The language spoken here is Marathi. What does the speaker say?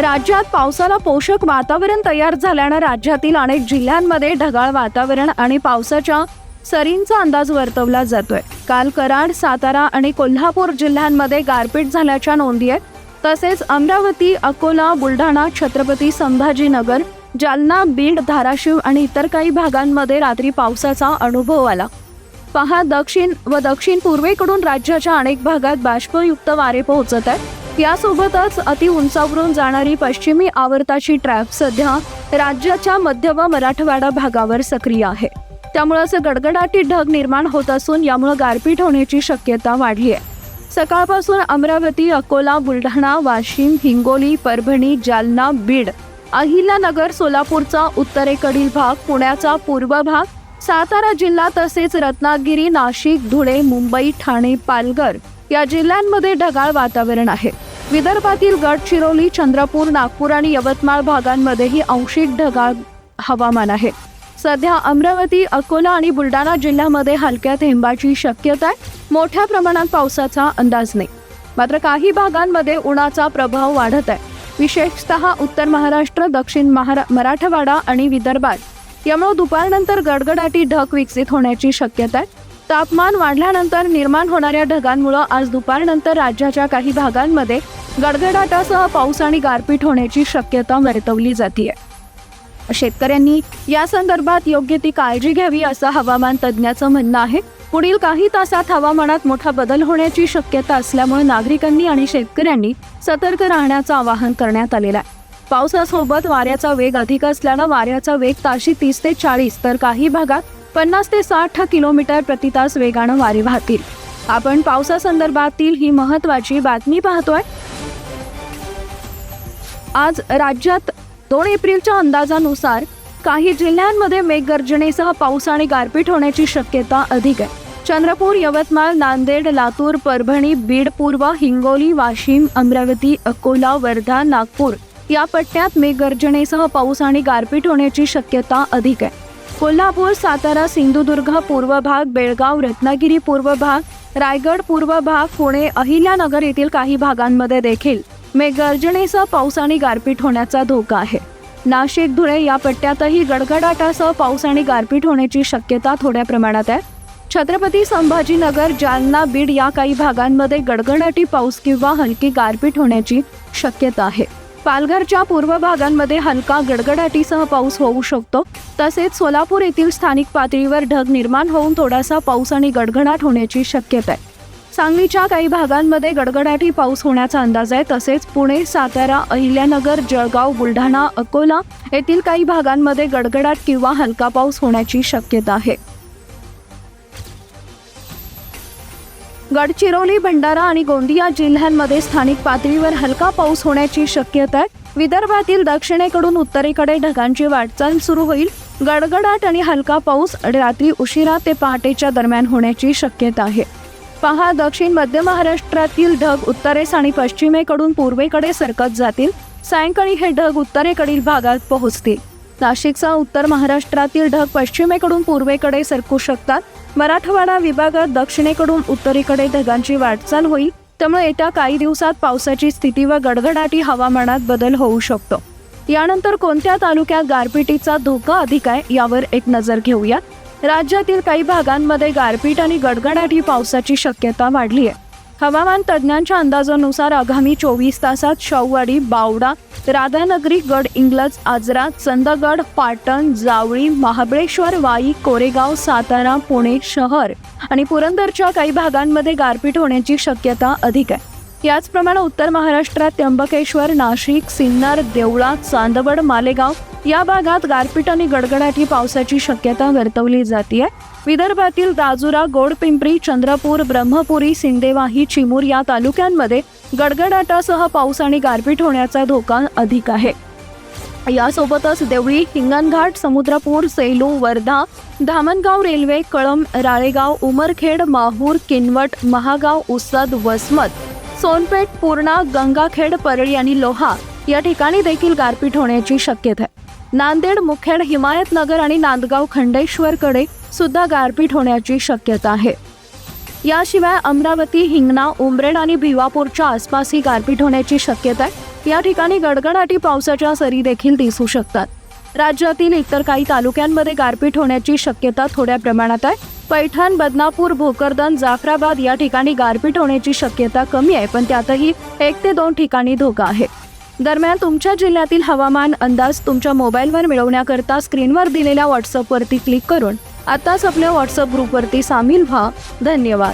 राज्यात पावसाला पोषक वातावरण तयार झाल्यानं राज्यातील अनेक जिल्ह्यांमध्ये ढगाळ वातावरण आणि पावसाच्या सरींचा अंदाज वर्तवला जातोय. काल कराड सातारा आणि कोल्हापूर जिल्ह्यांमध्ये गारपीट झाल्याच्या नोंदी आहेत. तसेच अमरावती अकोला बुलढाणा छत्रपती संभाजीनगर जालना बीड धाराशिव आणि इतर काही भागांमध्ये रात्री पावसाचा अनुभव आला. पहा दक्षिण व दक्षिण पूर्वेकडून राज्याच्या अनेक भागात बाष्पयुक्त वारे पोहोचत आहेत. यासोबतच अति उंचावरून जाणारी पश्चिमी आवर्ताची ट्रॅप सध्या राज्याच्या मध्य व मराठवाडा भागावर सक्रिय आहे. त्यामुळे असं गडगडाटी ढग निर्माण होत असून यामुळे गारपीट होण्याची शक्यता वाढली आहे. सकाळपासून अमरावती अकोला बुलढाणा वाशिम हिंगोली परभणी जालना बीड अहिल्यानगर सोलापूरचा उत्तरेकडील भाग पुण्याचा पूर्व भाग सातारा जिल्हा तसेच रत्नागिरी नाशिक धुळे मुंबई ठाणे पालघर या जिल्ह्यांमध्ये ढगाळ वातावरण आहे. विदर्भातील गडचिरोली चंद्रपूर नागपूर आणि यवतमाळ भागांमध्येही अंशी ढगाळ हवामान आहे. सध्या अमरावती अकोला आणि बुलढाणा जिल्ह्यामध्ये हलक्या थेंबाची शक्यता आहे. मोठ्या प्रमाणात पावसाचा अंदाज नाही. मात्र काही भागांमध्ये उन्हाचा प्रभाव वाढत आहे. विशेषतः उत्तर महाराष्ट्र दक्षिण महारा मराठवाडा आणि विदर्भात. यामुळे दुपारनंतर गडगडाटी ढग विकसित होण्याची शक्यता आहे. तापमान वाढल्यानंतर निर्माण होणाऱ्या ढगांमुळे आज दुपारनंतर राज्याच्या काही भागांमध्ये गडगडाटासह पाऊस आणि गारपीट होण्याची शक्यता वर्तवली जाते शेतकऱ्यांनी या संदर्भात योग्य ती काळजी घ्यावी असं हवामान तज्ज्ञाचं म्हणणं आहे. पुढील काही तासात हवामानात मोठा बदल होण्याची शक्यता असल्यामुळे नागरिकांनी आणि शेतकऱ्यांनी सतर्क राहण्याचं आवाहन करण्यात आलेलं आहे. पावसासोबत वाऱ्याचा वेग अधिक असल्यानं वाऱ्याचा वेग ताशी तीस ते चाळीस तर काही भागात पन्नास ते साठ किलोमीटर प्रति तास वेगानं वारे वाहतील. आपण पावसासंदर्भातील ही महत्वाची बातमी पाहतोय. आज राज्यात दोन एप्रिलच्या अंदाजानुसार काही जिल्ह्यांमध्ये मेघगर्जनेसह पाऊस आणि गारपीट होण्याची शक्यता अधिक आहे. चंद्रपूर यवतमाळ नांदेड लातूर परभणी बीड पूर्व हिंगोली वाशिम अमरावती अकोला वर्धा नागपूर या पट्ट्यात मेघगर्जनेसह पाऊस आणि गारपीट होण्याची शक्यता अधिक आहे. कोल्हापूर सातारा सिंधुदुर्ग पूर्व भाग बेळगाव रत्नागिरी पूर्व भाग रायगड पूर्व भाग पुणे अहिल्यानगर येथील काही भागांमध्ये देखील मेघगर्जनेसह पाऊस आणि गारपीट होण्याचा धोका आहे. नाशिक धुळे या पट्ट्यातही गडगडाटासह पाऊस आणि गारपीट होण्याची शक्यता थोड्या प्रमाणात आहे. छत्रपती संभाजीनगर जालना बीड या काही भागांमध्ये गडगडाटी पाऊस किंवा हलकी गारपीट होण्याची शक्यता आहे. पालघरच्या पूर्व भागांमध्ये हलका गडगडाटीसह पाऊस होऊ शकतो. तसेच सोलापूर येथील स्थानिक पातळीवर ढग निर्माण होऊन थोडासा पाऊस आणि गडगडाट होण्याची शक्यता आहे. सांगलीच्या काही भागांमध्ये गडगडाटी पाऊस होण्याचा अंदाज आहे. तसेच पुणे सातारा अहिल्यानगर जळगाव बुलढाणा अकोला येथील काही भागांमध्ये गडगडाट किंवा हलका पाऊस होण्याची शक्यता आहे. गडचिरोली भंडारा आणि गोंदिया जिल्ह्यांमध्ये स्थानिक पातळीवर हलका पाऊस होण्याची शक्यता आहे. विदर्भातील दक्षिणेकडून उत्तरेकडे ढगांची वाटचाल सुरू होईल. गडगडाट आणि हलका पाऊस रात्री उशिरा ते पहाटेच्या दरम्यान होण्याची शक्यता आहे. पहा दक्षिण मध्य महाराष्ट्रातील ढग उत्तरेस आणि पश्चिमेकडून पूर्वेकडे सरकत जातील. सायंकाळी हे ढग उत्तरेकडील भागात पोहोचतील. नाशिकचा उत्तर महाराष्ट्रातील ढग पश्चिमेकडून पूर्वेकडे सरकू शकतात. मराठवाडा विभागात दक्षिणेकडून उत्तरेकडे ढगांची वाटचाल होईल. त्यामुळे येत्या काही दिवसात पावसाची स्थिती व गडगडाटी हवामानात बदल होऊ शकतो. यानंतर कोणत्या तालुक्यात गारपिटीचा धोका अधिक आहे यावर एक नजर घेऊयात राज्यातील काही भागांमध्ये गारपीट आणि गडगडाटी पावसाची शक्यता वाढली आहे. हवामान तज्ज्ञांच्या अंदाजानुसार आगामी चोवीस तासात शाहूवाडी बावडा राधानगरी गड इंग्लज आजरा चंदगड पाटण जावळी महाबळेश्वर वाई कोरेगाव सातारा पुणे शहर आणि पुरंदरच्या काही भागांमध्ये गारपीट होण्याची शक्यता अधिक आहे. याचप्रमाणे उत्तर महाराष्ट्रात त्र्यंबकेश्वर नाशिक सिन्नर देवळा चांदवड मालेगाव या भागात गारपीट आणि गडगडाटी पावसाची शक्यता वर्तवली जाते विदर्भातील राजुरा गोडपिंपरी चंद्रपूर ब्रह्मपुरी सिंदेवाही चिमूर या तालुक्यांमध्ये गडगडाटासह पाऊस आणि गारपीट होण्याचा धोका अधिक आहे. यासोबतच देवळी हिंगणघाट समुद्रपूर सेलू वर्धा धामणगाव रेल्वे कळम राळेगाव उमरखेड माहूर किनवट महागाव उसद वसमत सोनपेठ पूर्णा गंगाखेड परळी आणि लोहा या ठिकाणी देखील गारपीट होण्याची शक्यता आहे. नांदेड मुखेड हिमायतनगर आणि नांदगाव खंडेश्वरकडे सुद्धा गारपीट होण्याची शक्यता आहे. याशिवाय अमरावती हिंगणा उमरेड आणि भिवापूरच्या आसपासही गारपीट होण्याची शक्यता आहे. या ठिकाणी गडगडाटी पावसाच्या सरी देखील दिसू शकतात. राज्यातील इतर काही तालुक्यांमध्ये गारपीट होण्याची शक्यता थोड्या प्रमाणात आहे. पैठण बदनापूर भोकरदन जाफराबाद या ठिकाणी गारपीट होण्याची शक्यता कमी आहे पण त्यातही एक ते दोन ठिकाणी धोका आहे. दरम्यान तुमच्या जिल्ह्यातील हवामान अंदाज तुमच्या मोबाईलवर मिळवण्याकरता स्क्रीनवर दिलेल्या व्हॉट्सअपवरती क्लिक करून आताच आपल्या व्हॉट्सअप ग्रुपवरती सामील व्हा. धन्यवाद.